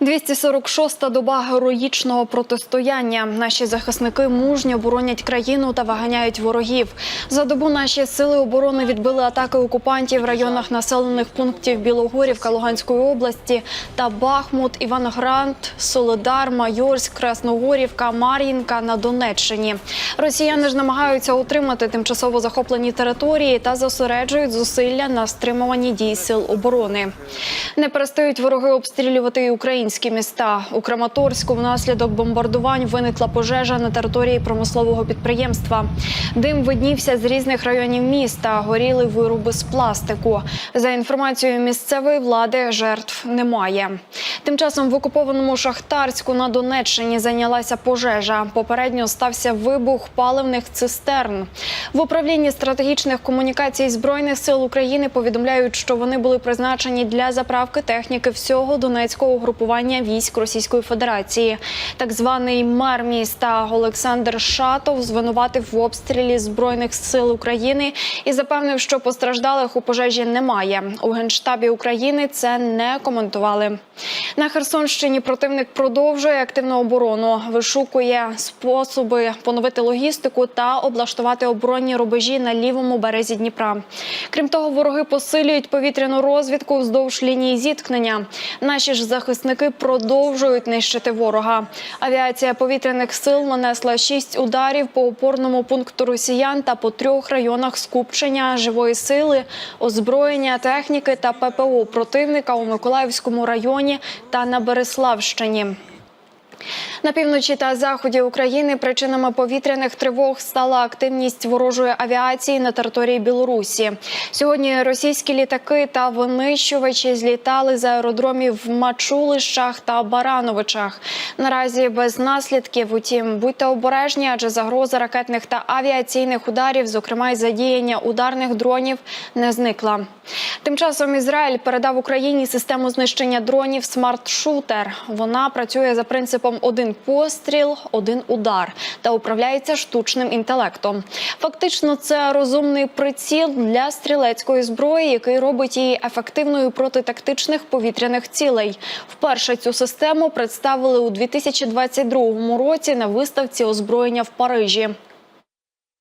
246-та доба героїчного протистояння. Наші захисники мужньо боронять країну та виганяють ворогів. За добу наші сили оборони відбили атаки окупантів в районах населених пунктів Білогорівка Луганської області та Бахмут, Іванград, Солидар, Майорськ, Красногорівка, Мар'їнка на Донеччині. Росіяни ж намагаються утримати тимчасово захоплені території та зосереджують зусилля на стримуванні дій сил оборони. Не перестають вороги обстрілювати і українські міста. У Краматорську внаслідок бомбардувань виникла пожежа на території промислового підприємства. Дим виднівся з різних районів міста. Горіли вироби з пластику. За інформацією місцевої влади, жертв немає. Тим часом в окупованому Шахтарську на Донеччині зайнялася пожежа. Попередньо стався вибух паливних цистерн. В управлінні стратегічних комунікацій збройних сил України повідомляють, що вони були призначені для заправки техніки всього донецького угрупування військ Російської Федерації. Так званий мер міста Олександр Шатов звинуватив в обстрілі збройних сил України і запевнив, що постраждалих у пожежі немає. У генштабі України це не коментували. На Херсонщині противник продовжує активну оборону, вишукує способи поновити логістику та облаштувати оборонні рубежі на лівому березі Дніпра. Крім того, вороги посилюють повітряну розвідку вздовж лінії зіткнення. Наші ж захисники продовжують нищити ворога. Авіація повітряних сил нанесла шість ударів по опорному пункту росіян та по трьох районах скупчення живої сили, озброєння, техніки та ППО противника у Миколаївському районі та на Береславщині. На півночі та заході України причинами повітряних тривог стала активність ворожої авіації на території Білорусі. Сьогодні російські літаки та винищувачі злітали з аеродромів в Мачулищах та Барановичах. Наразі без наслідків. Утім, будьте обережні, адже загроза ракетних та авіаційних ударів, зокрема й задіяння ударних дронів, не зникла. Тим часом Ізраїль передав Україні систему знищення дронів Смарт-Шутер. Вона працює за принципом один постріл, один удар та управляється штучним інтелектом. Фактично, це розумний приціл для стрілецької зброї, який робить її ефективною проти тактичних повітряних цілей. Вперше цю систему представили у 2022 році на виставці озброєння в Парижі.